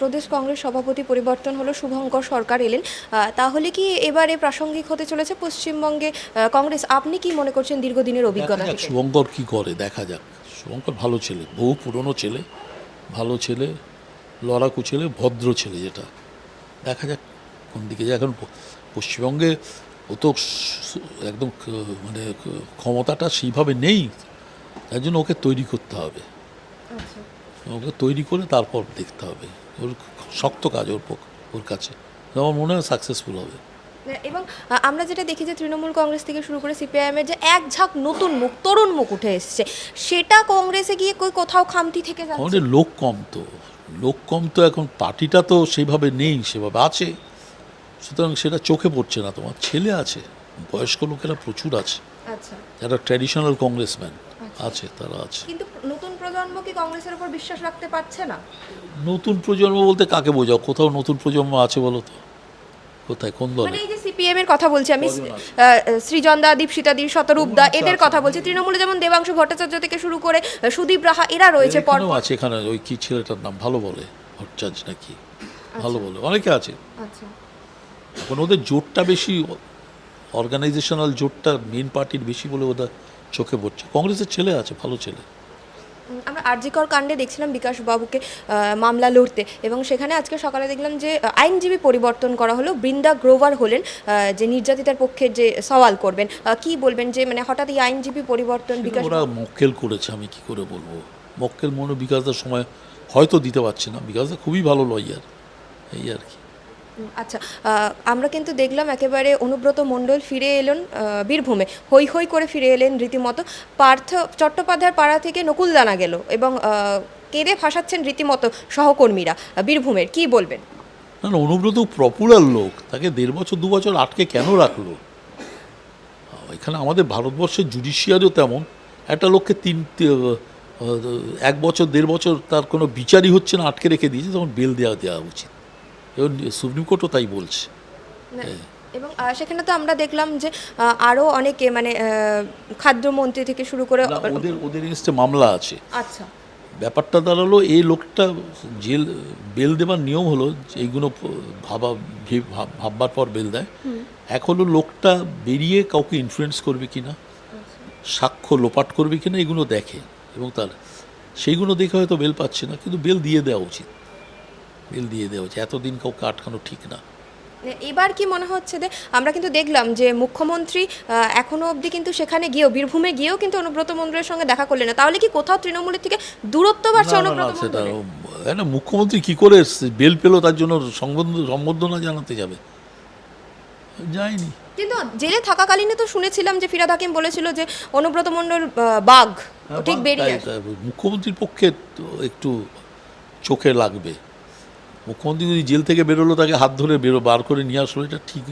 প্রদেশ কংগ্রেস সভাপতি পরিবর্তন হলো শুভঙ্কর সরকার এলেন। তাহলে কি এবারে প্রাসঙ্গিক হতে চলেছে পশ্চিমবঙ্গে? কংগ্রেস আপনি কি মনে করছেন দীর্ঘদিনের অভিজ্ঞতা শুভঙ্কর কি করে দেখা যাক। শুভঙ্কর ভালো ছেলে বহু পুরনো ছেলে ভালো ছেলে লড়াকু ছেলে ভদ্র ছেলে যেটা। দেখা যাক কোন দিকে যায়। এখন পশ্চিমবঙ্গে ও তো একদম মানে ক্ষমতাটা সেইভাবে নেই তার জন্য ওকে তৈরি করতে হবে। আচ্ছা। ওকে তৈরি করে তারপর দেখতে হবে। ওর শক্ত কাজ ওর পক্ষ- ওর কাছে। আমার মনে হয় সাকসেসফুল হবে। এবং আমরা যেটা দেখি যে তৃণমূল কংগ্রেস থেকে শুরু করে সিপিআইএম এর যে এক ঝাঁক নতুন মুখ তরুণ মুখ উঠে এসছে। সেটা কংগ্রেসে গিয়ে কই কোথাও খামতি থেকে যাচ্ছে? লোক কম তো। লোক কম তো এখন পার্টিটা তো সেভাবে নেই সেভাবে আছে। সুতরাং সেটা চোখে পড়ছে না তোমার। ছেলে আছে বয়স্ক লোকেরা প্রচুর আছে। আচ্ছা। যারা ট্র্যাডিশনাল কংগ্রেসম্যান আছে তারা আছে। কিন্তু নতুন প্রজন্ম কি কংগ্রেসের উপর বিশ্বাস রাখতে পারছে না? নতুন প্রজন্ম বলতে কাকে বোঝাও? কোথাও নতুন প্রজন্ম আছে বলো তো। কোথায়? কোন দলে? মানে এই যে সিপিএম এর কথা বলছি আমি সৃজন দা দীপশিতা দি শতরূপ দা আচ্ছা, এদের আচ্ছা। কথা বলছি। তৃণমূলে যেমন দেবাংশু ভট্টাচার্য থেকে শুরু করে সুদীপ রাহা এরা রয়েছে পর আছে এখানে ওই কি ছেলেটার নাম? ভালো বলে ভট্টাচার্য নাকি? ভালো বলে। অনেকে আছে। আচ্ছা। এখন ওদের জোটটা বেশি অর্গানাইজেশনাল জোটটা মেন পার্টির বেশি বলে ওদের চোখে পড়ছে। কংগ্রেসের ছেলে আছে ভালো ছেলে। আমরা আরজিকর কাণ্ডে দেখছিলাম বিকাশ বাবুকে মামলা লড়তে। এবং সেখানে আজকে সকালে দেখলাম যে আইনজীবী পরিবর্তন করা হলো। বৃন্দা গ্রোভার হলেন যে নির্যাতিতার পক্ষে যে সওয়াল করবেন। কি বলবেন যে মানে হঠাৎ এই আইনজীবী পরিবর্তন বিকাশ ওরা মক্কেল করেছে আমি কি করে বলব? মক্কেল মনে বিকাশদার সময় হয়তো দিতে পারছে না। বিকাশদা খুবই ভালো লয়ার এই আর কি। আচ্ছা আমরা কিন্তু দেখলাম একেবারে অনুব্রত মণ্ডল ফিরে এলেন বীরভূমে। হই হই করে ফিরে এলেন রীতিমতো। পার্থ চট্টোপাধ্যায়ের পাড়া থেকে নকুল দানা গেল এবং কেঁদে ভাসাচ্ছেন রীতিমতো সহকর্মীরা। বীরভূমের কি বলবেন? না না, অনুব্রত পপুলার লোক। তাকে দেড় বছর, দু বছর আটকে কেন রাখল? এখানে আমাদের ভারতবর্ষের জুডিশিয়ারিও তেমন। একটা লোককে তিন এক বছর, দেড় বছর তার কোনো বিচারই হচ্ছে না, আটকে রেখে দিয়েছে, তখন বেল দেওয়া দেওয়া উচিত। এবং সুপ্রিম কোর্টও তাই বলছে। এবং সেখানে তো আমরা দেখলাম যে আহ, আরও অনেকে মানে খাদ্যমন্ত্রী থেকে শুরু করে ওদের ওদের এগেনস্টে মামলা আছে। আচ্ছা। ব্যাপারটা দাঁড়াল এই লোকটা জেল বেল দেবার নিয়ম হলো যে এইগুলো ভাবা ভাববার পর বেল দেয়। হলো লোকটা বেরিয়ে কাউকে ইনফ্লুয়েন্স করবে কি না সাক্ষ্য লোপাট করবে কি না এগুলো দেখে। এবং তার সেইগুলো দেখে হয়তো বেল পাচ্ছে না কিন্তু বেল দিয়ে দেওয়া উচিত। বেল দিয়ে দেওয়া উচিত এতদিন কাউকে আটকানো ঠিক না। এবার কি মনে হচ্ছে যে আমরা কিন্তু দেখলাম যে মুখ্যমন্ত্রী আহ, এখনও অবধি কিন্তু সেখানে গিয়েও বীরভূমে গিয়েও কিন্তু অনুব্রত মন্ডলের সঙ্গে দেখা করলেন না। তাহলে কি কোথাও তৃণমূলের থেকে দূরত্ব বাড়ছে অনুব্রত সেটা মুখ্যমন্ত্রী কি করে বেল পেল তার জন্য সম্বন্ধ- সম্বর্ধনা জানাতে যাবে। যায়নি। কিন্তু জেলে থাকাকালীনে তো শুনেছিলাম যে ফিরাদ হাকিম বলেছিল যে অনুব্রত মণ্ডল বাঘ ঠিক বেরিয়ে মুখ্যমন্ত্রীর পক্ষে একটু চোখে লাগবে। মুখ্যমন্ত্রী যদি জেল থেকে বেরোলো তাকে হাত ধরে বেরো বার করে নিয়ে আসলো এটা ঠিক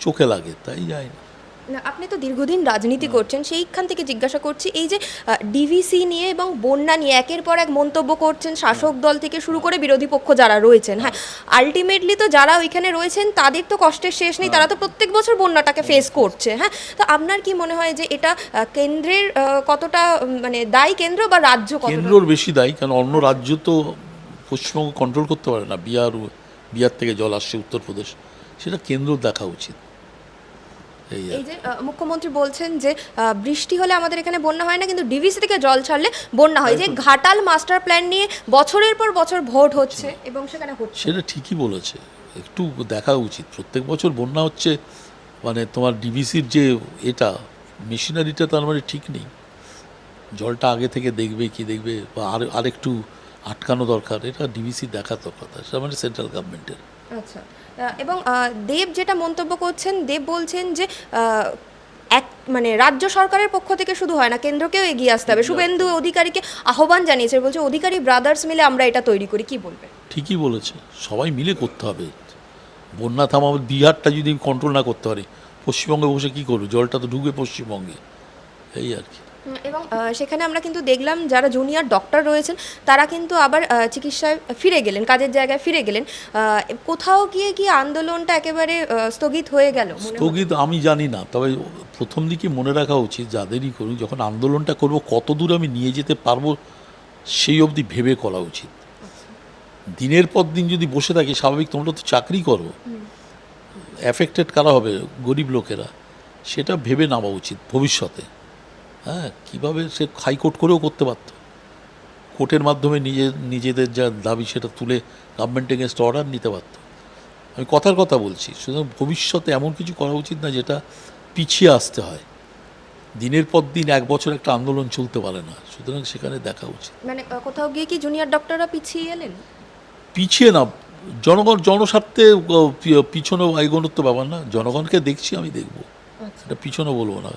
চোখে লাগে তাই যায় না। না, আপনি তো দীর্ঘদিন রাজনীতি করছেন সেইখান থেকে জিজ্ঞাসা করছি এই যে ডিভিসি নিয়ে এবং বন্যা নিয়ে একের পর এক মন্তব্য করছেন শাসক দল থেকে শুরু করে বিরোধী পক্ষ যারা রয়েছেন হ্যাঁ? আলটিমেটলি তো যারা ওইখানে রয়েছেন তাদের তো কষ্টের শেষ নেই তারা তো প্রত্যেক বছর বন্যাটাকে ফেস করছে হ্যাঁ? তো আপনার কি মনে হয় যে এটা কেন্দ্রের কতটা মানে দায়ী কেন্দ্র বা রাজ্য কেন্দ্রর বেশি দায়ী কারণ অন্য রাজ্য তো পশ্চিমবঙ্গ কন্ট্রোল করতে পারে না। বিহার বিহার থেকে জল আসছে উত্তরপ্রদেশ। সেটা কেন্দ্র দেখা উচিত। এই যে মুখ্যমন্ত্রী বলছেন যে বৃষ্টি হলে আমাদের এখানে বন্যা হয় না কিন্তু ডিভিসি থেকে জল ছাড়লে বন্যা হয়। যে ঘাটাল মাস্টার প্ল্যান নিয়ে বছরের পর বছর ভোট হচ্ছে এবং সেখানে হচ্ছে। সেটা ঠিকই বলেছে। একটু দেখা উচিত। প্রত্যেক বছর বন্যা হচ্ছে মানে তোমার ডিভিসির যে এটা মেশিনারিটা তার মানে ঠিক নেই। জলটা আগে থেকে দেখবে কি দেখবে বা আর আরেকটু আটকানো দরকার এটা ডিভিসি দেখার দরকার সেটা মানে সেন্ট্রাল গভর্নমেন্টের আচ্ছা এবং দেব যেটা মন্তব্য করছেন দেব বলছেন যে এক মানে রাজ্য সরকারের পক্ষ থেকে শুধু হয় না কেন্দ্রকেও এগিয়ে আসতে হবে। শুভেন্দু অধিকারীকে আহ্বান জানিয়েছে বলছে অধিকারী ব্রাদার্স মিলে আমরা এটা তৈরি করি কি বলবে ঠিকই বলেছে সবাই মিলে করতে হবে। বন্যা থামাবে বিহারটা যদি কন্ট্রোল না করতে পারে পশ্চিমবঙ্গে বসে কী করবে? জলটা তো ঢুকবে পশ্চিমবঙ্গে এই আর কি। এবং সেখানে আমরা কিন্তু দেখলাম যারা জুনিয়র ডক্টর রয়েছেন তারা কিন্তু আবার চিকিৎসায় ফিরে গেলেন কাজের জায়গায় ফিরে গেলেন। কোথাও গিয়ে কি আন্দোলনটা একেবারে স্থগিত হয়ে গেল? স্থগিত আমি জানি না তবে প্রথম দিকে মনে রাখা উচিত যাদেরই করুক যখন আন্দোলনটা করব কত দূর আমি নিয়ে যেতে পারব সেই অবধি ভেবে করা উচিত। দিনের পর দিন যদি বসে থাকি স্বাভাবিক তোমরা তো চাকরি করো। অ্যাফেক্টেড কারা হবে? গরিব লোকেরা। সেটা ভেবে নেওয়া উচিত ভবিষ্যতে। হ্যাঁ কীভাবে সে হাইকোর্ট করেও করতে পারতো? কোর্টের মাধ্যমে নিজে নিজেদের যা দাবি সেটা তুলে গভর্নমেন্ট এগেনস্ট অর্ডার নিতে পারত। আমি কথার কথা বলছি সুতরাং ভবিষ্যতে এমন কিছু করা উচিত না যেটা পিছিয়ে আসতে হয়। দিনের পর দিন এক বছর একটা আন্দোলন চলতে পারে না সুতরাং সেখানে দেখা উচিত। মানে কোথাও গিয়ে কি জুনিয়র ডক্টররা পিছিয়ে এলেন? পিছিয়ে না জনগণ জনস্বার্থে পিছনে এগোনোর তো ব্যাপার না জনগণকে দেখছি আমি দেখব। এটা পিছনে বলব না।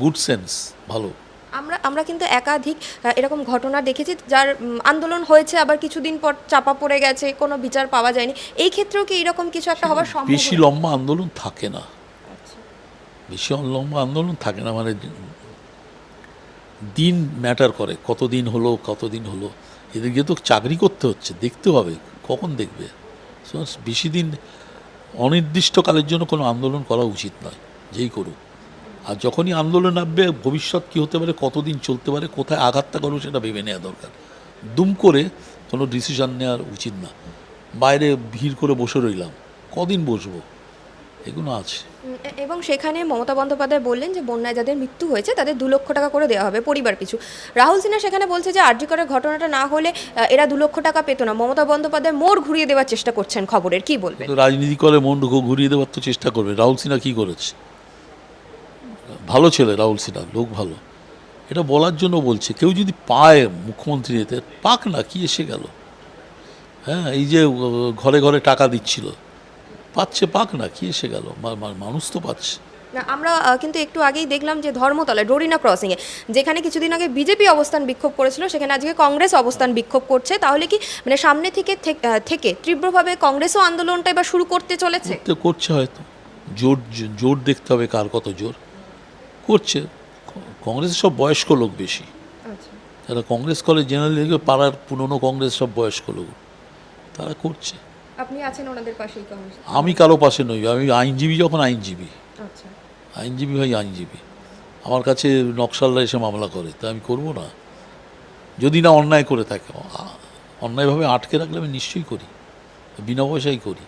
গুড সেন্স ভালো। আমরা আমরা কিন্তু একাধিক এরকম ঘটনা দেখেছি যার আন্দোলন হয়েছে আবার কিছুদিন পর চাপা পড়ে গেছে কোনো বিচার পাওয়া যায়নি। এই ক্ষেত্রেও কি এরকম কিছু একটা হওয়ার বেশি লম্বা আন্দোলন থাকে না। বেশি লম্বা আন্দোলন থাকে না মানে দিন ম্যাটার করে কতদিন হলো কতদিন হলো। এদিকে তো চাকরি করতে হচ্ছে দেখতে হবে কখন দেখবে? বেশি দিন অনির্দিষ্টকালের জন্য কোনো আন্দোলন করা উচিত নয় যেই করুক। আর যখনই আন্দোলন নামবে ভবিষ্যৎ কী হতে পারে কতদিন চলতে পারে কোথায় আঘাতটা করব সেটা ভেবে নেওয়া দরকার। দুম করে কোনো ডিসিশন নেওয়ার উচিত না। বাইরে ভিড় করে বসে রইলাম। কদিন বসবো? এগুলো আছে। এবং সেখানে মমতা বন্দ্যোপাধ্যায় বললেন যে বন্যায় যাদের মৃত্যু হয়েছে তাদের দু লক্ষ টাকা করে দেওয়া হবে পরিবার পিছু। রাহুল সিনহা সেখানে বলছে যে আর্যিকরের ঘটনাটা না হলে এরা দু লক্ষ টাকা পেত না। মমতা বন্দ্যোপাধ্যায় মোড় ঘুরিয়ে দেওয়ার চেষ্টা করছেন খবরের। কি বলবেন? রাজনীতি করে মন ঘুরিয়ে দেওয়ার তো চেষ্টা করবে। রাহুল সিনহা কী করেছে? ভালো ছেলে রাহুল সিনহা লোক ভালো। এটা বলার জন্য বলছে কেউ যদি পায় মুখ্যমন্ত্রী এতে পাক না কি এসে গেল? হ্যাঁ এই যে ঘরে ঘরে টাকা দিচ্ছিল পাচ্ছে পাক না কি এসে গেল? মানুষ তো পাচ্ছে। না আমরা কিন্তু একটু আগেই দেখলাম যে ধর্মতলায় ডোরিনা ক্রসিংয়ে যেখানে কিছুদিন আগে বিজেপি অবস্থান বিক্ষোভ করেছিল সেখানে আজকে কংগ্রেস অবস্থান বিক্ষোভ করছে। তাহলে কি মানে সামনে থেকে থেক- থেকে তীব্রভাবে কংগ্রেসও আন্দোলনটা এবার শুরু করতে চলেছে? করছে হয়তো। জোর জোর দেখতে হবে কার কত জোর। করছে। কংগ্রেসের সব বয়স্ক লোক বেশি। যারা কংগ্রেস করে জেনারেলি দেখবে পাড়ার পুরনো কংগ্রেস সব বয়স্ক লোক। তারা করছে। আপনি আছেন ওনাদের পাশেই কংগ্রেস? আমি কারও পাশে নই আমি আইনজীবী যখন আইনজীবী। আচ্ছা। আইনজীবী হয় আইনজীবী। আমার কাছে নকশালরা এসে মামলা করে তা আমি করব না। যদি না অন্যায় করে থাকে অন্যায়ভাবে আটকে রাখলে আমি নিশ্চয়ই করি। বিনা পয়সাই করি।